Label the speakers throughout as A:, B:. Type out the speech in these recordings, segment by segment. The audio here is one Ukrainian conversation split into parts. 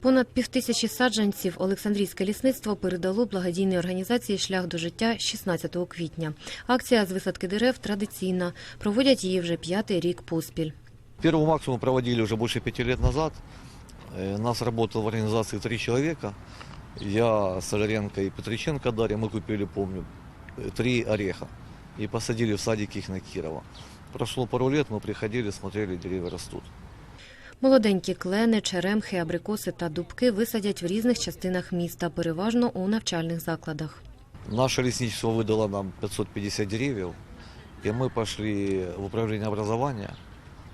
A: Понад півтисячі саджанців Олександрійське лісництво передало благодійній організації Шлях до життя 16 квітня. Акція з висадки дерев традиційна. Проводять її вже п'ятий рік поспіль.
B: Первую максимум проводили уже больше пяти лет назад. Э, Нас работало в организации три человека. Я, Соляренко и Петриченко Дарья, мы купили, помню, э, три ореха и посадили в садике их на Кирова. Прошло пару лет, мы приходили, смотрели, деревья растут.
A: Молоденькі клени, черемхи, абрикоси та дубки висадять в різних частинах міста, переважно у навчальних закладах.
B: Наше лесничество выдало нам 550 деревьев, и мы пошли в управление образования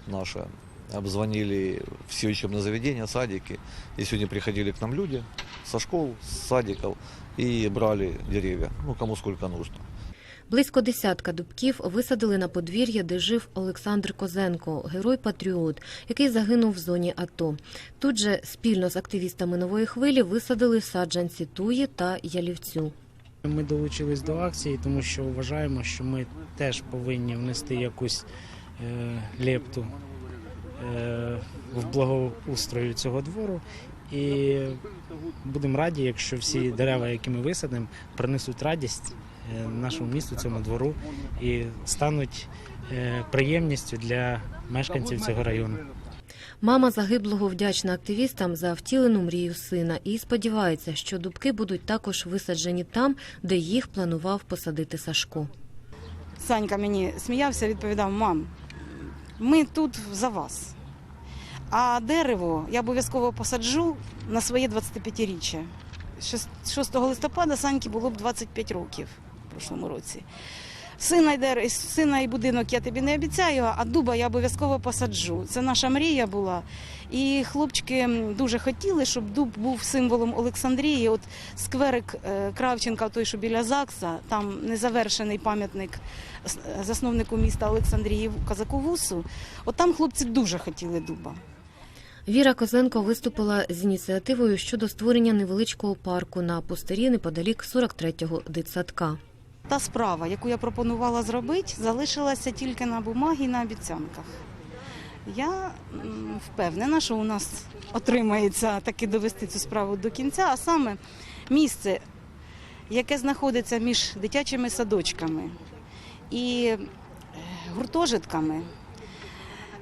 B: наше, обзвонили все учебные заведения, садики, и сегодня приходили к нам люди со школ, с садиков и брали деревья, ну кому сколько нужно.
A: Близько десятка дубків висадили на подвір'я, де жив Олександр Козенко, герой-патріот, який загинув в зоні АТО. Тут же спільно з активістами нової хвилі висадили саджанці туї та ялівцю.
C: Ми долучились до акції, тому що вважаємо, що ми теж повинні внести якусь е, лепту е, в благоустрою цього двору. І будемо раді, якщо всі дерева, які ми висадимо, принесуть радість нашому місту, цьому двору і стануть е, приємністю для мешканців цього району.
A: Мама загиблого вдячна активістам за втілену мрію сина і сподівається, що дубки будуть також висаджені там, де їх планував посадити Сашко.
D: Санька мені сміявся, відповідав: мам, ми тут за вас. А дерево я обов'язково посаджу на своє 25-річчя. Шест- 6 листопада Саньки було б 25 років прошлому році. Сина й, дер... сина і будинок я тобі не обіцяю, а дуба я обов'язково посаджу. Це наша мрія була. І хлопчики дуже хотіли, щоб дуб був символом Олександрії. От скверик е, Кравченка, той, що біля ЗАГСа, там незавершений пам'ятник засновнику міста Олександрії Казаку Вусу. От там хлопці дуже хотіли дуба.
A: Віра Козенко виступила з ініціативою щодо створення невеличкого парку на пустирі неподалік 43-го дитсадка.
D: Та справа, яку я пропонувала зробити, залишилася тільки на бумагі і на обіцянках. Я впевнена, що у нас отримається таки довести цю справу до кінця, а саме місце, яке знаходиться між дитячими садочками і е, гуртожитками,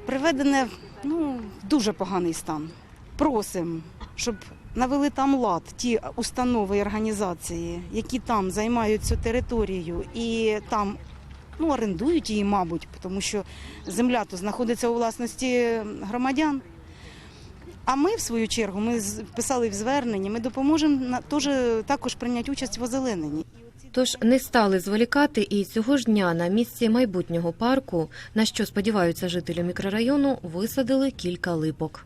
D: приведене ну, в дуже поганий стан. Просимо, щоб навели там лад ті установи і організації, які там займають цю територію і там ну, орендують її, мабуть, тому що земля то знаходиться у власності громадян. А ми, в свою чергу, ми писали в зверненні, ми допоможемо теж також прийняти участь в озелененні.
A: Тож не стали зволікати і цього ж дня на місці майбутнього парку, на що сподіваються жителі мікрорайону, висадили кілька липок.